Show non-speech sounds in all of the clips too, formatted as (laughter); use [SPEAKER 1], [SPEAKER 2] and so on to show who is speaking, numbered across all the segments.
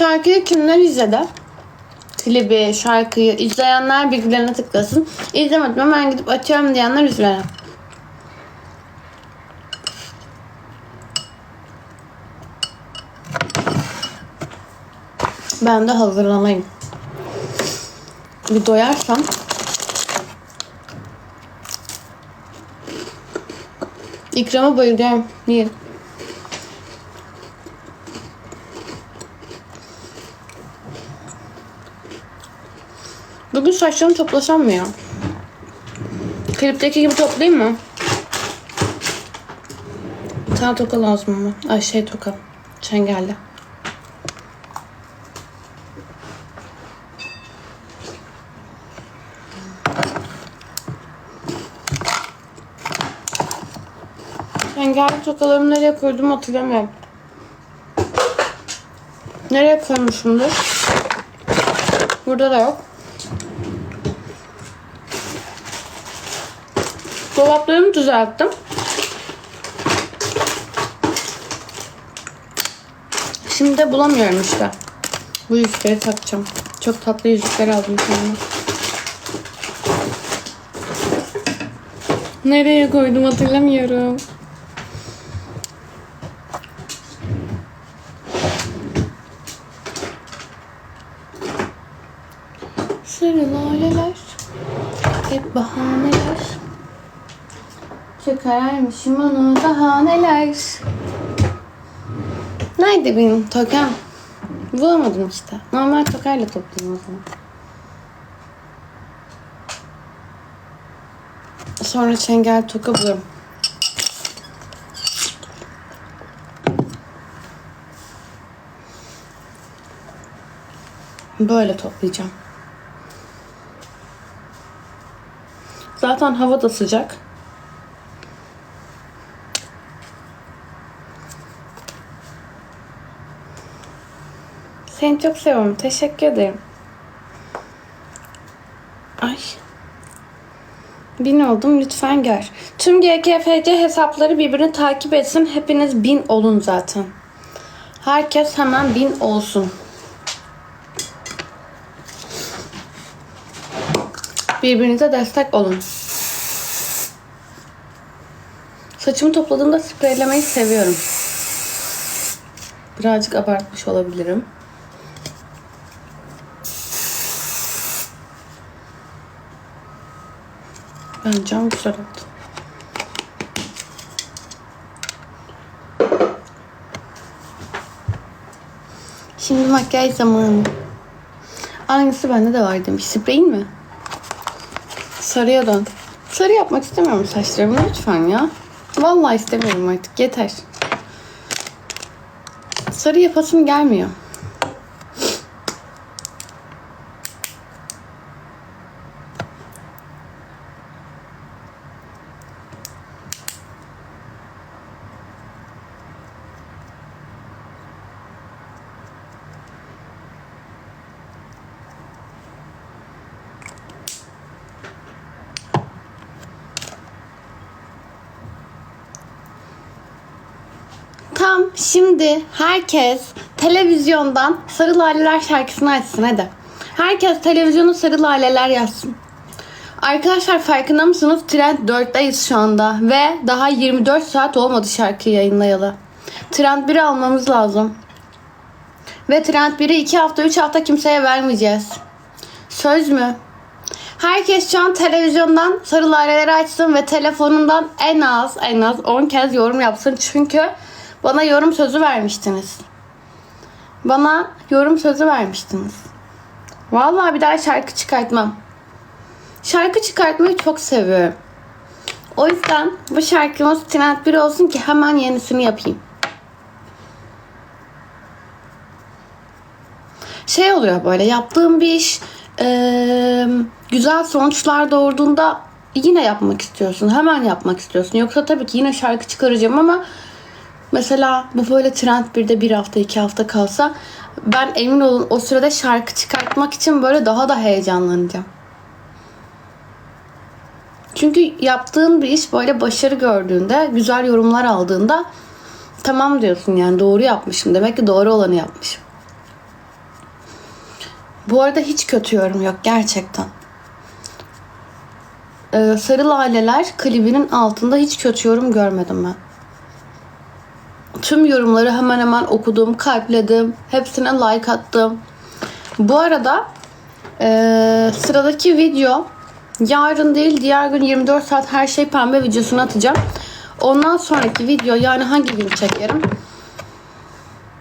[SPEAKER 1] Şarkıyı kimler izledi? Klibi, şarkıyı izleyenler bilgilerine tıklasın. İzlemedim hemen gidip açıyorum diyenler üzülerek. Ben de hazırlanayım. Bir doyarsam İkrama bayılıyorum. Niye? Bugün saçlarımı toplasam mı ya? Klipteki gibi toplayayım mı? Bir tane toka lazım ama. Ay şey toka. Çengelli. Çengelli tokalarımı nereye koydum hatırlamıyorum. Nereye koymuşumdur? Burada da yok. Dolaplarımı düzelttim. Şimdi de bulamıyorum işte. Bu yüzükleri takacağım. Çok tatlı yüzükler aldım kendime. Nereye koydum hatırlamıyorum. Sarı laleler, hep bahaneler. Çıkarmışım onu daha neler. Nerede benim tokam? Bulamadım işte. Normal tokayla toplayayım o zaman. Sonra çengel toka bulurum. Böyle toplayacağım. Zaten hava da sıcak. Seni çok seviyorum. Teşekkür ederim. Ay. Bin oldum lütfen gör. Tüm GKFC hesapları birbirini takip etsin. Hepiniz bin olun zaten. Herkes hemen bin olsun. Birbirinize destek olun. Saçımı topladığımda spreylemeyi seviyorum. Birazcık abartmış olabilirim. Bence güzel oldu. Şimdi makyaj zamanı. Aynısı bende de var demiş. Spreyin mi? Sarıya dön. Sarı yapmak istemiyorum saçlarımı lütfen ya. Vallahi istemiyorum artık. Yeter. Sarı yapasım gelmiyor. Şimdi herkes televizyondan Sarı Laleler şarkısını açsın hadi. Herkes televizyonu Sarı Laleler yazsın. Arkadaşlar farkında mısınız? Trend 4'teyiz şu anda ve daha 24 saat olmadı şarkıyı yayınlayalı. Trend 1'i almamız lazım. Ve Trend 1'i 2 hafta 3 hafta kimseye vermeyeceğiz. Söz mü? Herkes şu an televizyondan sarı laleleri açsın ve telefonundan en az en az 10 kez yorum yapsın. Çünkü bana yorum sözü vermiştiniz. Bana yorum sözü vermiştiniz. Vallahi bir daha şarkı çıkartmam. Şarkı çıkartmayı çok seviyorum. O yüzden bu şarkımız trend 1 olsun ki hemen yenisini yapayım. Şey oluyor böyle yaptığım bir iş eee, güzel sonuçlar doğurduğunda yine yapmak istiyorsun. Hemen yapmak istiyorsun. Yoksa tabii ki yine şarkı çıkaracağım ama mesela bu böyle trend 1'de bir hafta iki hafta kalsa ben emin olun o sırada şarkı çıkartmak için böyle daha da heyecanlanacağım. Çünkü yaptığın bir iş böyle başarı gördüğünde, güzel yorumlar aldığında tamam diyorsun yani doğru yapmışım. Demek ki doğru olanı yapmışım. Bu arada hiç kötü yorum yok gerçekten. Ee, Sarı Laleler klibinin altında hiç kötü yorum görmedim ben. Tüm yorumları hemen hemen okudum, kalpledim. Hepsine like attım. Bu arada ee, sıradaki video yarın değil diğer gün 24 saat her şey pembe videosunu atacağım. Ondan sonraki video yani hangi gün çekerim?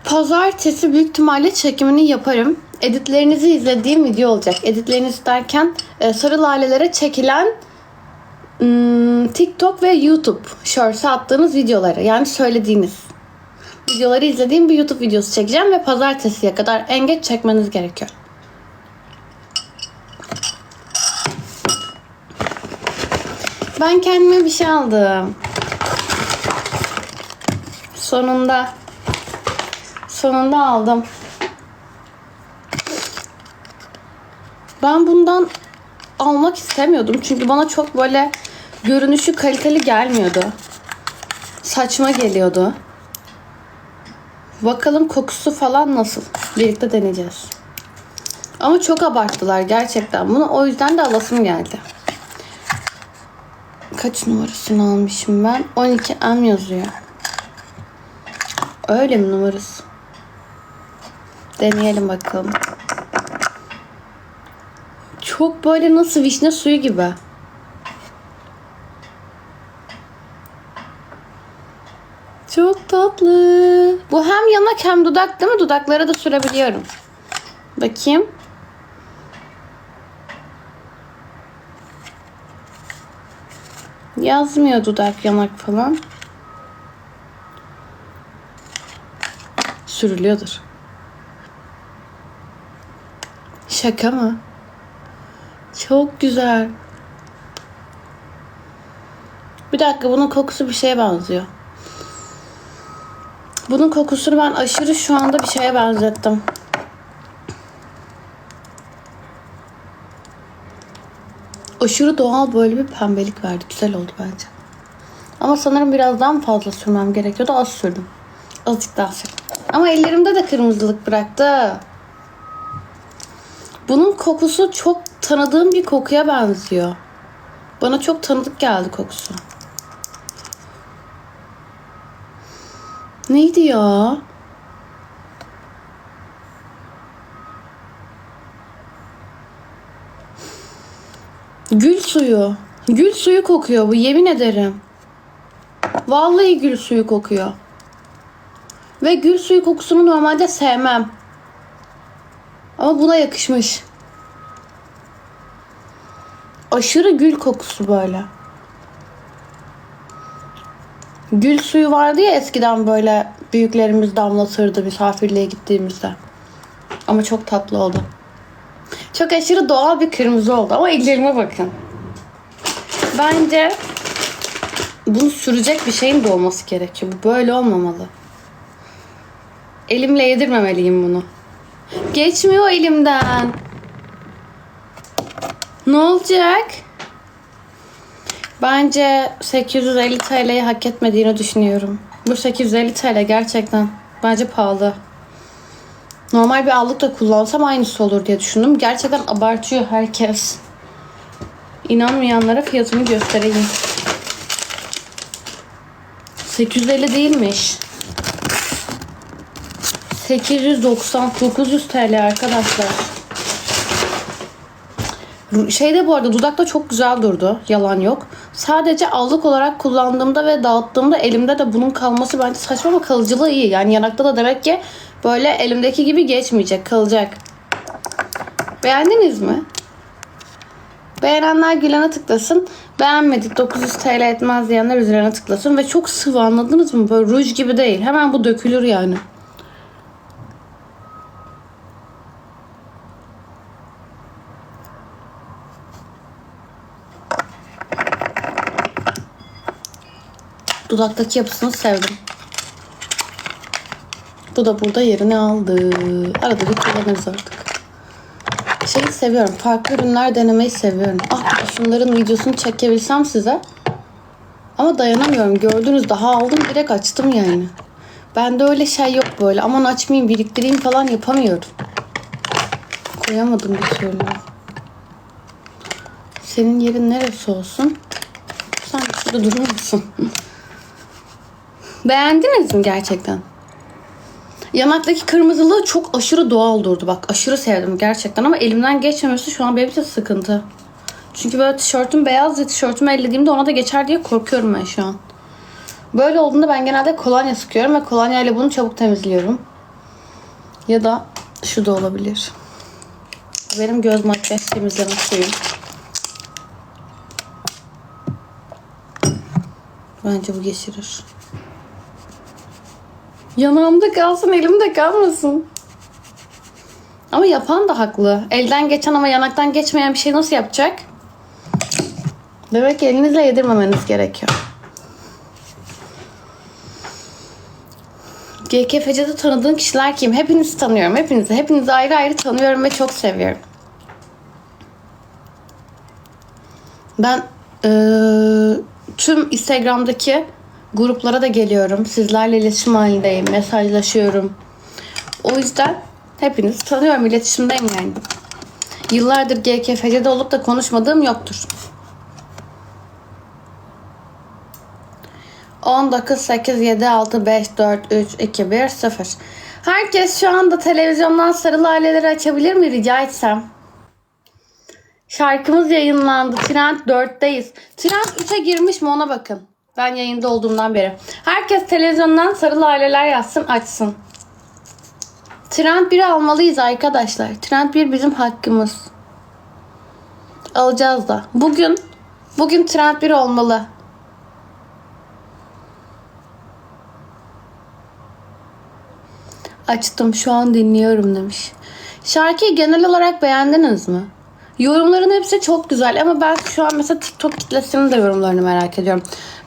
[SPEAKER 1] Pazartesi büyük ihtimalle çekimini yaparım. Editlerinizi izlediğim video olacak. Editleriniz derken e, sarı lalelere çekilen hmm, TikTok ve YouTube Shorts'a attığınız videoları yani söylediğiniz videoları izlediğim bir YouTube videosu çekeceğim ve pazartesiye kadar en geç çekmeniz gerekiyor. Ben kendime bir şey aldım. Sonunda. Sonunda aldım. Ben bundan almak istemiyordum. Çünkü bana çok böyle görünüşü kaliteli gelmiyordu. Saçma geliyordu. Bakalım kokusu falan nasıl. Birlikte deneyeceğiz. Ama çok abarttılar gerçekten. Bunu o yüzden de alasım geldi. Kaç numarasını almışım ben? 12M yazıyor. Öyle mi numarası? Deneyelim bakalım. Çok böyle nasıl vişne suyu gibi. Çok tatlı. Bu hem yanak hem dudak değil mi? Dudaklara da sürebiliyorum. Bakayım. Yazmıyor dudak yanak falan. Sürülüyordur. Şaka mı? Çok güzel. Bir dakika bunun kokusu bir şeye benziyor. Bunun kokusunu ben aşırı şu anda bir şeye benzettim. Aşırı doğal böyle bir pembelik verdi. Güzel oldu bence. Ama sanırım birazdan fazla sürmem gerekiyordu. Az sürdüm. Azıcık daha sürdüm. Ama ellerimde de kırmızılık bıraktı. Bunun kokusu çok tanıdığım bir kokuya benziyor. Bana çok tanıdık geldi kokusu. Neydi ya? Gül suyu. Gül suyu kokuyor bu yemin ederim. Vallahi gül suyu kokuyor. Ve gül suyu kokusunu normalde sevmem. Ama buna yakışmış. Aşırı gül kokusu böyle. Gül suyu vardı ya eskiden böyle büyüklerimiz damlatırdı misafirliğe gittiğimizde. Ama çok tatlı oldu. Çok aşırı doğal bir kırmızı oldu ama ellerime bakın. Bence bunu sürecek bir şeyin de olması gerekiyor. Bu böyle olmamalı. Elimle yedirmemeliyim bunu. Geçmiyor elimden. Ne olacak? Bence 850 TL'yi hak etmediğini düşünüyorum. Bu 850 TL gerçekten. Bence pahalı. Normal bir allık da kullansam aynısı olur diye düşündüm. Gerçekten abartıyor herkes. İnanmayanlara fiyatını göstereyim. 850 değilmiş. 890 900 TL arkadaşlar. Şeyde bu arada dudakta çok güzel durdu. Yalan yok. Sadece allık olarak kullandığımda ve dağıttığımda elimde de bunun kalması bence saçma ama kalıcılığı iyi. Yani yanakta da demek ki böyle elimdeki gibi geçmeyecek, kalacak. Beğendiniz mi? Beğenenler gülene tıklasın. Beğenmedik 900 TL etmez diyenler üzerine tıklasın. Ve çok sıvı anladınız mı? Böyle ruj gibi değil. Hemen bu dökülür yani. Dudaktaki yapısını sevdim. Bu da burada yerini aldı. Arada bir kullanırız artık. Şeyi seviyorum. Farklı ürünler denemeyi seviyorum. Ah şunların videosunu çekebilsem size. Ama dayanamıyorum. Gördünüz daha aldım direkt açtım yani. Bende öyle şey yok böyle. Aman açmayayım biriktireyim falan yapamıyorum. koyamadım bir türlü. Senin yerin neresi olsun? Sen şurada durur musun? (laughs) Beğendiniz mi gerçekten? Yanaktaki kırmızılığı çok aşırı doğal durdu. Bak aşırı sevdim gerçekten ama elimden geçmemesi şu an benim için sıkıntı. Çünkü böyle tişörtüm beyaz ya tişörtümü ellediğimde ona da geçer diye korkuyorum ben şu an. Böyle olduğunda ben genelde kolonya sıkıyorum ve kolonya ile bunu çabuk temizliyorum. Ya da şu da olabilir. Benim göz makyaj temizleme suyum. Bence bu geçirir. Yanağımda kalsın, elimde kalmasın. Ama yapan da haklı. Elden geçen ama yanaktan geçmeyen bir şey nasıl yapacak? Demek ki elinizle yedirmemeniz gerekiyor. GKFC'de tanıdığın kişiler kim? Hepinizi tanıyorum. Hepinizi. Hepinizi ayrı ayrı tanıyorum ve çok seviyorum. Ben eee, tüm Instagram'daki gruplara da geliyorum. Sizlerle iletişim halindeyim. Mesajlaşıyorum. O yüzden hepinizi tanıyorum. iletişimdeyim yani. Yıllardır GKFC'de olup da konuşmadığım yoktur. 19, 8, 7, 6, 5, 4, 3, 2, 1, 0. Herkes şu anda televizyondan sarı laleleri açabilir mi rica etsem? Şarkımız yayınlandı. Trend 4'teyiz. Trend 3'e girmiş mi ona bakın. Ben yayında olduğumdan beri. Herkes televizyondan sarı laleler yazsın açsın. Trend 1'i almalıyız arkadaşlar. Trend 1 bizim hakkımız. Alacağız da. Bugün bugün Trend 1 olmalı. Açtım şu an dinliyorum demiş. Şarkıyı genel olarak beğendiniz mi? Yorumların hepsi çok güzel ama ben şu an mesela TikTok kitlesinin de yorumlarını merak ediyorum.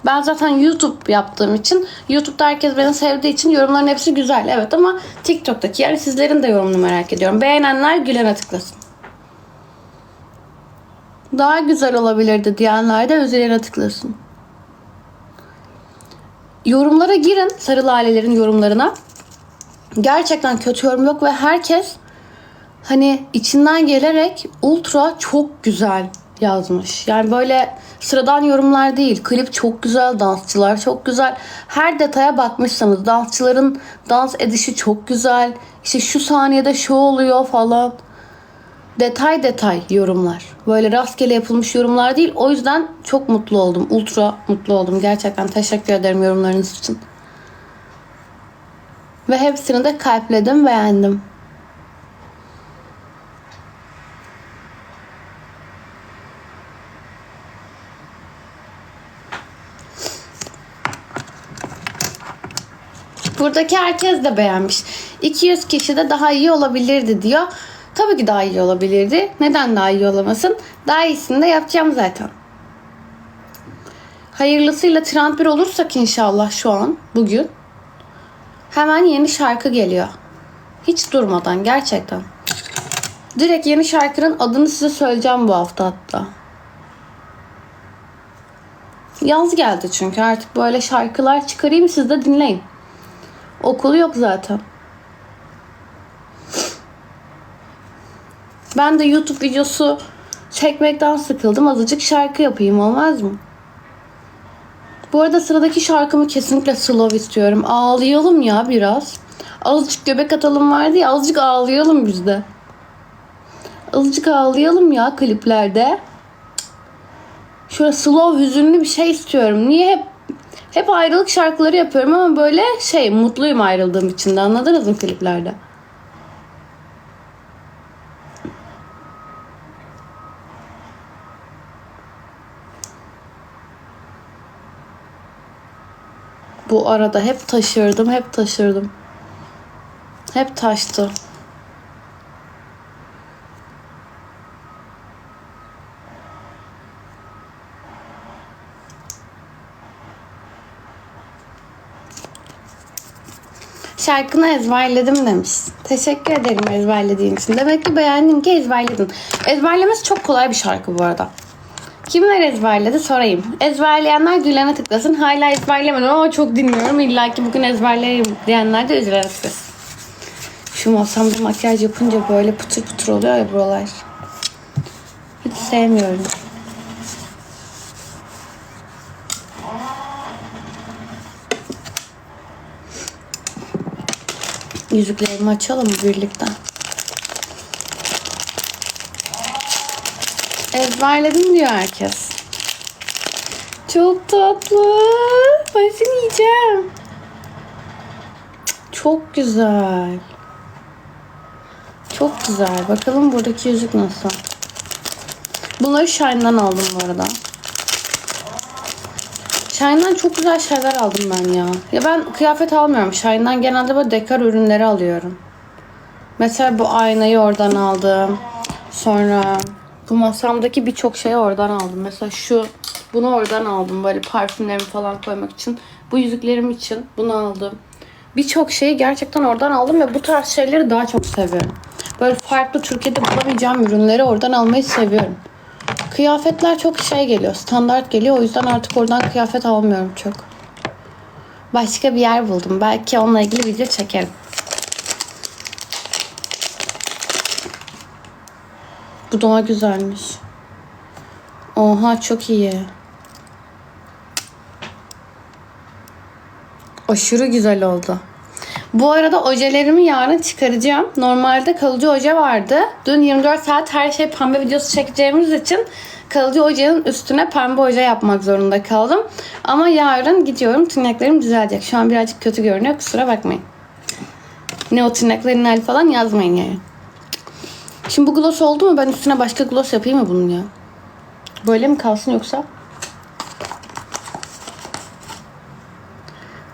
[SPEAKER 1] Ben zaten YouTube yaptığım için YouTube'da herkes beni sevdiği için yorumların hepsi güzel evet ama TikTok'taki yani sizlerin de yorumunu merak ediyorum. Beğenenler gülene tıklasın. Daha güzel olabilirdi diyenler de özeline tıklasın. Yorumlara girin sarı lalelerin yorumlarına gerçekten kötü yorum yok ve herkes hani içinden gelerek ultra çok güzel yazmış. Yani böyle sıradan yorumlar değil. Klip çok güzel, dansçılar çok güzel. Her detaya bakmışsanız dansçıların dans edişi çok güzel. İşte şu saniyede şu oluyor falan. Detay detay yorumlar. Böyle rastgele yapılmış yorumlar değil. O yüzden çok mutlu oldum. Ultra mutlu oldum. Gerçekten teşekkür ederim yorumlarınız için. Ve hepsini de kalpledim, beğendim. Buradaki herkes de beğenmiş. 200 kişi de daha iyi olabilirdi diyor. Tabii ki daha iyi olabilirdi. Neden daha iyi olamasın? Daha iyisini de yapacağım zaten. Hayırlısıyla trend bir olursak inşallah şu an, bugün. Hemen yeni şarkı geliyor. Hiç durmadan gerçekten. Direkt yeni şarkının adını size söyleyeceğim bu hafta hatta. Yaz geldi çünkü artık böyle şarkılar çıkarayım siz de dinleyin. Okul yok zaten. Ben de YouTube videosu çekmekten sıkıldım. Azıcık şarkı yapayım olmaz mı? Bu arada sıradaki şarkımı kesinlikle slow istiyorum. Ağlayalım ya biraz. Azıcık göbek atalım vardı ya azıcık ağlayalım biz de. Azıcık ağlayalım ya kliplerde. Şöyle slow hüzünlü bir şey istiyorum. Niye hep hep ayrılık şarkıları yapıyorum ama böyle şey mutluyum ayrıldığım için de anladınız mı kliplerde? Bu arada hep taşırdım, hep taşırdım. Hep taştı. Şarkını ezberledim demiş. Teşekkür ederim ezberlediğin için. Demek ki beğendim ki ezberledin. Ezberlemesi çok kolay bir şarkı bu arada. Kimler ezberledi sorayım. Ezberleyenler gülene tıklasın. Hala ezberlemedim ama çok dinliyorum. İlla ki bugün ezberlerim diyenler de üzerine tıklasın. Şu masamda makyaj yapınca böyle pıtır pıtır oluyor ya buralar. Hiç sevmiyorum. Yüzüklerimi açalım birlikte? Ezberledim diyor herkes. Çok tatlı. Ben seni yiyeceğim. Çok güzel. Çok güzel. Bakalım buradaki yüzük nasıl? Bunları Shine'dan aldım bu arada. Shine'dan çok güzel şeyler aldım ben ya. Ya ben kıyafet almıyorum. Shine'dan genelde böyle dekor ürünleri alıyorum. Mesela bu aynayı oradan aldım. Sonra bu masamdaki birçok şeyi oradan aldım. Mesela şu bunu oradan aldım. Böyle parfümlerimi falan koymak için. Bu yüzüklerim için bunu aldım. Birçok şeyi gerçekten oradan aldım ve bu tarz şeyleri daha çok seviyorum. Böyle farklı Türkiye'de bulamayacağım ürünleri oradan almayı seviyorum. Kıyafetler çok şey geliyor, standart geliyor. O yüzden artık oradan kıyafet almıyorum çok. Başka bir yer buldum. Belki onunla ilgili video çekerim. Bu daha güzelmiş. Oha çok iyi. Aşırı güzel oldu. Bu arada ojelerimi yarın çıkaracağım. Normalde kalıcı oje vardı. Dün 24 saat her şey pembe videosu çekeceğimiz için kalıcı ojenin üstüne pembe oje yapmak zorunda kaldım. Ama yarın gidiyorum tırnaklarım düzelecek. Şu an birazcık kötü görünüyor kusura bakmayın. Ne o tırnakların hali falan yazmayın yani. Şimdi bu gloss oldu mu ben üstüne başka gloss yapayım mı bunun ya? Böyle mi kalsın yoksa?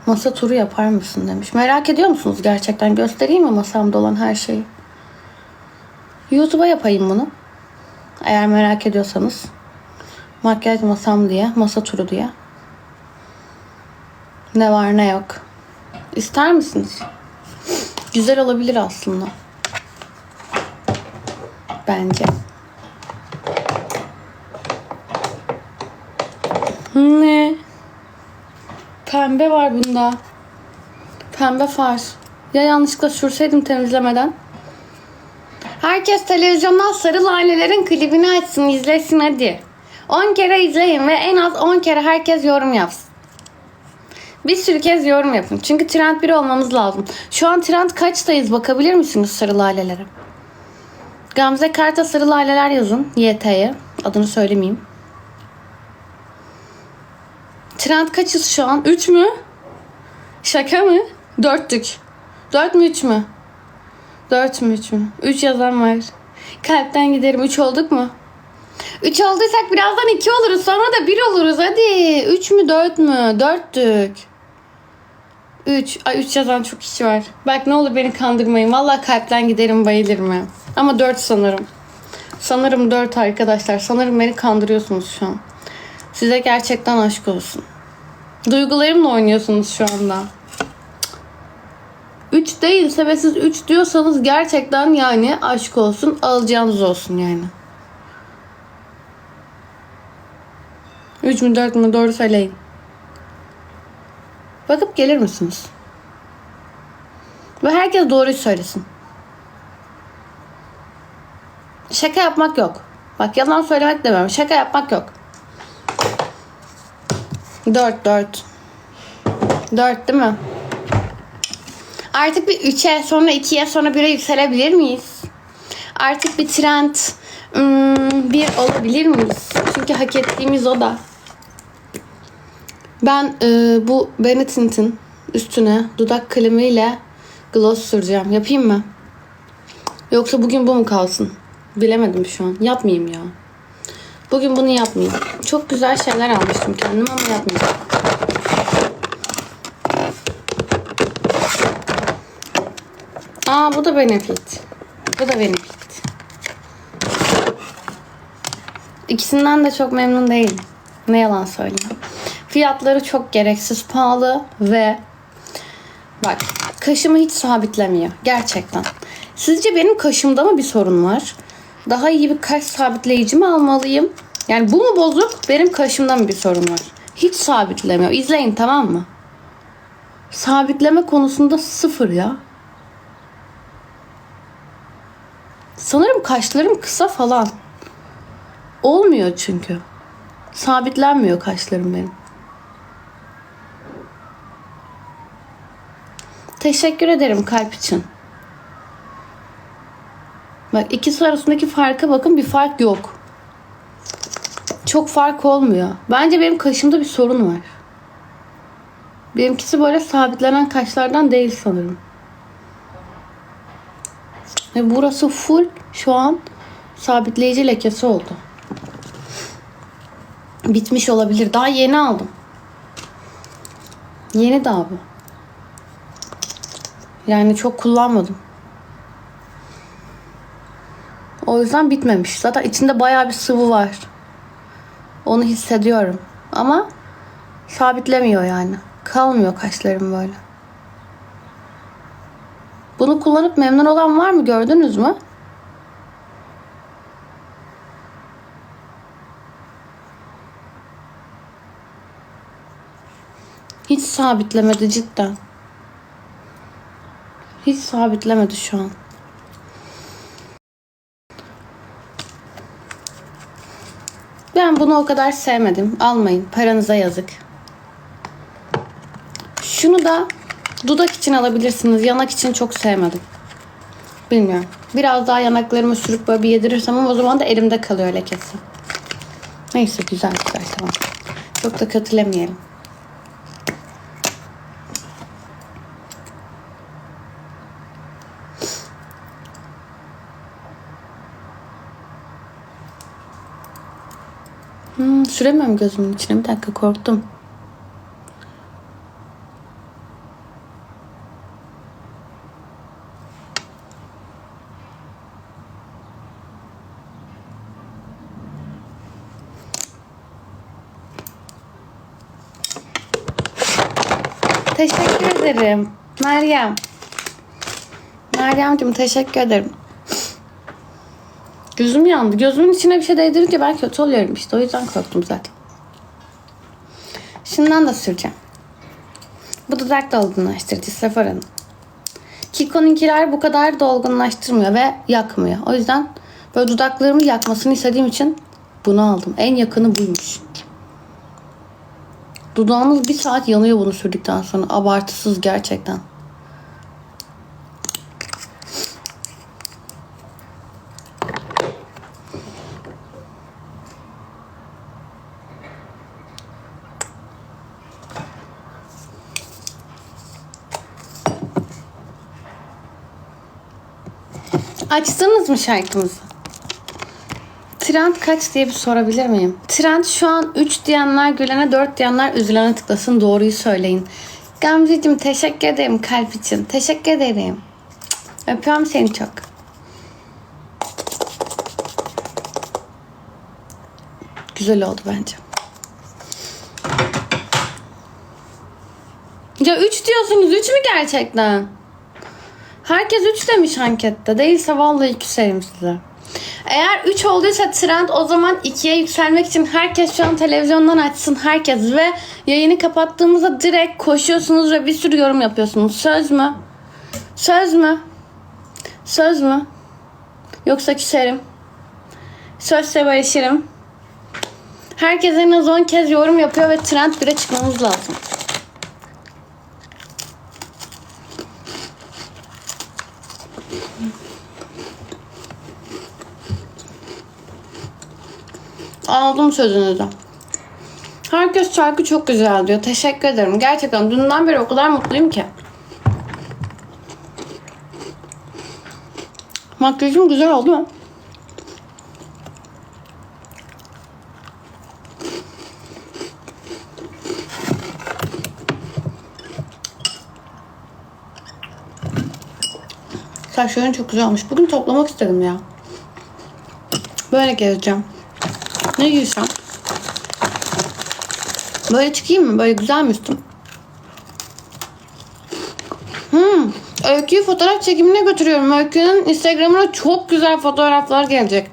[SPEAKER 1] Masa turu yapar mısın demiş. Merak ediyor musunuz gerçekten? Göstereyim mi masamda olan her şeyi? YouTube'a yapayım bunu. Eğer merak ediyorsanız. Makyaj masam diye, masa turu diye. Ne var ne yok. İster misiniz? Güzel olabilir aslında. Bence. Ne? Pembe var bunda. Pembe far. Ya yanlışlıkla sürseydim temizlemeden. Herkes televizyondan sarı lalelerin klibini açsın izlesin hadi. 10 kere izleyin ve en az 10 kere herkes yorum yapsın. Bir sürü kez yorum yapın. Çünkü trend 1 olmamız lazım. Şu an trend kaçtayız bakabilir misiniz sarı lalelere? Gamze Karta sarı laleler yazın. YT'ye. Adını söylemeyeyim. Trend kaçız şu an? 3 mü? Şaka mı? 4'tük. 4 mü 3 mü? 4 mü 3 mü? 3 yazan var. Kalpten giderim. 3 olduk mu? 3 olduysak birazdan 2 oluruz. Sonra da 1 oluruz. Hadi. 3 mü 4 mü? 4'tük. 3. Ay 3 yazan çok kişi var. Bak ne olur beni kandırmayın. Vallahi kalpten giderim bayılırım. Ama 4 sanırım. Sanırım 4 arkadaşlar. Sanırım beni kandırıyorsunuz şu an. Size gerçekten aşk olsun. Duygularımla oynuyorsunuz şu anda. 3 değilse ve siz 3 diyorsanız gerçekten yani aşk olsun alacağınız olsun yani. 3 mü 4 mü doğru söyleyin. Bakıp gelir misiniz? Ve herkes doğruyu söylesin. Şaka yapmak yok. Bak yalan söylemek demiyorum. Şaka yapmak yok. 4 4. 4 değil mi? Artık bir 3'e sonra 2'ye sonra 1'e yükselebilir miyiz? Artık bir trend hmm, bir olabilir miyiz? Çünkü hak ettiğimiz o da. Ben e, bu Benetint'in üstüne dudak kalemiyle gloss süreceğim. Yapayım mı? Yoksa bugün bu mu kalsın? Bilemedim şu an. Yapmayayım ya. Bugün bunu yapmayayım. Çok güzel şeyler almıştım kendim ama yapmayacağım. Aa bu da Benefit. Bu da Benefit. İkisinden de çok memnun değilim. Ne yalan söyleyeyim. Fiyatları çok gereksiz pahalı ve bak kaşımı hiç sabitlemiyor. Gerçekten. Sizce benim kaşımda mı bir sorun var? Daha iyi bir kaş sabitleyici mi almalıyım? Yani bu mu bozuk? Benim kaşımda mı bir sorun var? Hiç sabitlemiyor. İzleyin tamam mı? Sabitleme konusunda sıfır ya. Sanırım kaşlarım kısa falan. Olmuyor çünkü. Sabitlenmiyor kaşlarım benim. Teşekkür ederim kalp için. Bak ikisi arasındaki farka bakın bir fark yok. Çok fark olmuyor. Bence benim kaşımda bir sorun var. Benimkisi böyle sabitlenen kaşlardan değil sanırım. Ve burası full şu an sabitleyici lekesi oldu. Bitmiş olabilir. Daha yeni aldım. Yeni daha bu. Yani çok kullanmadım. O yüzden bitmemiş. Zaten içinde bayağı bir sıvı var. Onu hissediyorum. Ama sabitlemiyor yani. Kalmıyor kaşlarım böyle. Bunu kullanıp memnun olan var mı? Gördünüz mü? Hiç sabitlemedi cidden. Hiç sabitlemedi şu an. Ben bunu o kadar sevmedim. Almayın. Paranıza yazık. Şunu da dudak için alabilirsiniz. Yanak için çok sevmedim. Bilmiyorum. Biraz daha yanaklarımı sürüp böyle bir yedirirsem ama o zaman da elimde kalıyor lekesi. Neyse güzel güzel tamam. Çok da kötülemeyelim. Hmm, süremiyorum gözümün içine. Bir dakika korktum. Teşekkür ederim. Meryem. Meryemciğim teşekkür ederim. Gözüm yandı. Gözümün içine bir şey değdirince ben kötü oluyorum işte. O yüzden korktum zaten. Şundan da süreceğim. Bu dudak dolgunlaştırıcı Sephora'nın. Kiko'nunkiler bu kadar dolgunlaştırmıyor ve yakmıyor. O yüzden böyle dudaklarımı yakmasını istediğim için bunu aldım. En yakını buymuş. Dudağınız bir saat yanıyor bunu sürdükten sonra. Abartısız gerçekten. Açtınız mı şarkımızı? Trend kaç diye bir sorabilir miyim? Trend şu an 3 diyenler gülene 4 diyenler üzülene tıklasın doğruyu söyleyin. Gamzeciğim teşekkür ederim kalp için. Teşekkür ederim. Öpüyorum seni çok. Güzel oldu bence. Ya 3 diyorsunuz 3 mü gerçekten? Herkes 3 demiş ankette. Değilse vallahi küserim size. Eğer 3 olduysa trend o zaman 2'ye yükselmek için herkes şu an televizyondan açsın herkes ve yayını kapattığımızda direkt koşuyorsunuz ve bir sürü yorum yapıyorsunuz. Söz mü? Söz mü? Söz mü? Yoksa küserim. Sözse barışırım. Herkes en az 10 kez yorum yapıyor ve trend 1'e çıkmamız lazım. Aldım sözünüzü. Herkes şarkı çok güzel diyor. Teşekkür ederim. Gerçekten dünden beri o kadar mutluyum ki. Makyajım güzel oldu mu? Saçların çok güzel olmuş. Bugün toplamak istedim ya. Böyle gezeceğim. Ne giysem? Böyle çıkayım mı? Böyle güzel mi üstüm? Hmm. Öykü'yü fotoğraf çekimine götürüyorum. Öykü'nün Instagram'ına çok güzel fotoğraflar gelecek.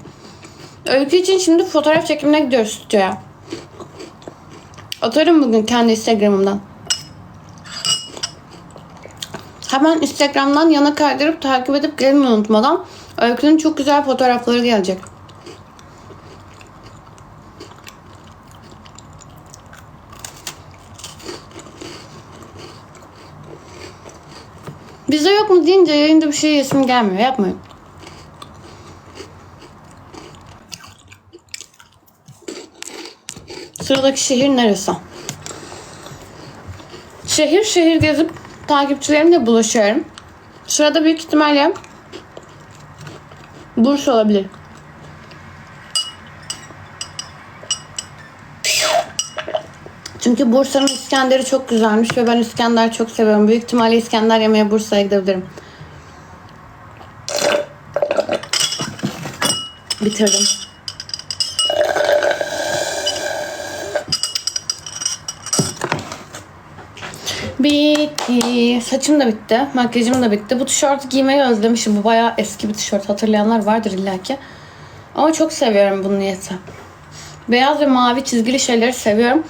[SPEAKER 1] Öykü için şimdi fotoğraf çekimine gidiyoruz stüdyoya. Atarım bugün kendi Instagram'ımdan. Hemen Instagram'dan yana kaydırıp takip edip gelin unutmadan. Öykünün çok güzel fotoğrafları gelecek. Mu deyince yayında bir şey yesim gelmiyor. Yapmayın. Sıradaki şehir neresi? Şehir şehir gezip takipçilerimle bulaşıyorum. Sırada büyük ihtimalle Bursa olabilir. Çünkü Bursa'nın İskender'i çok güzelmiş ve ben İskender çok seviyorum. Büyük ihtimalle İskender yemeye Bursa'ya gidebilirim. Bitirdim. Bitti. Saçım da bitti. Makyajım da bitti. Bu tişörtü giymeyi özlemişim. Bu bayağı eski bir tişört. Hatırlayanlar vardır illaki. Ama çok seviyorum bunu niyeti. Beyaz ve mavi çizgili şeyleri seviyorum.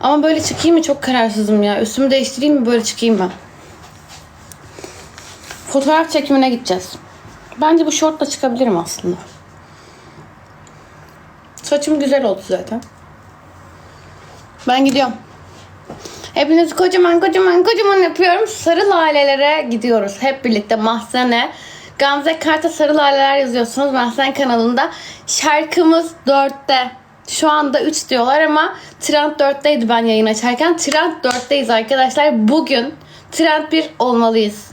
[SPEAKER 1] Ama böyle çıkayım mı çok kararsızım ya. Üstümü değiştireyim mi böyle çıkayım mı? Fotoğraf çekimine gideceğiz. Bence bu şortla çıkabilirim aslında. Saçım güzel oldu zaten. Ben gidiyorum. Hepinizi kocaman kocaman kocaman yapıyorum. Sarı lalelere gidiyoruz. Hep birlikte mahzene. Gamze Kart'a sarı laleler yazıyorsunuz Mahzen kanalında. Şarkımız 4'te. Şu anda 3 diyorlar ama Trend 4'teydi ben yayın açarken. Trend 4'teyiz arkadaşlar. Bugün Trend 1 olmalıyız.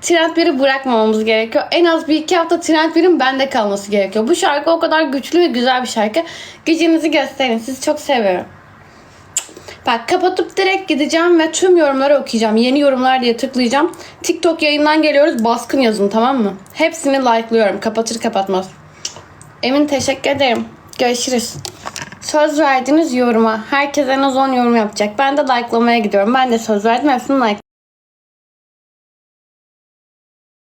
[SPEAKER 1] Trend 1'i bırakmamamız gerekiyor. En az bir iki hafta Trend 1'in bende kalması gerekiyor. Bu şarkı o kadar güçlü ve güzel bir şarkı. Gücünüzü gösterin. Sizi çok seviyorum. Bak kapatıp direkt gideceğim ve tüm yorumları okuyacağım. Yeni yorumlar diye tıklayacağım. TikTok yayından geliyoruz. Baskın yazın tamam mı? Hepsini like'lıyorum. Kapatır kapatmaz. Emin teşekkür ederim. Görüşürüz. Söz verdiğiniz yoruma. Herkes en az 10 yorum yapacak. Ben de like'lamaya gidiyorum. Ben de söz verdim. Hepsini like.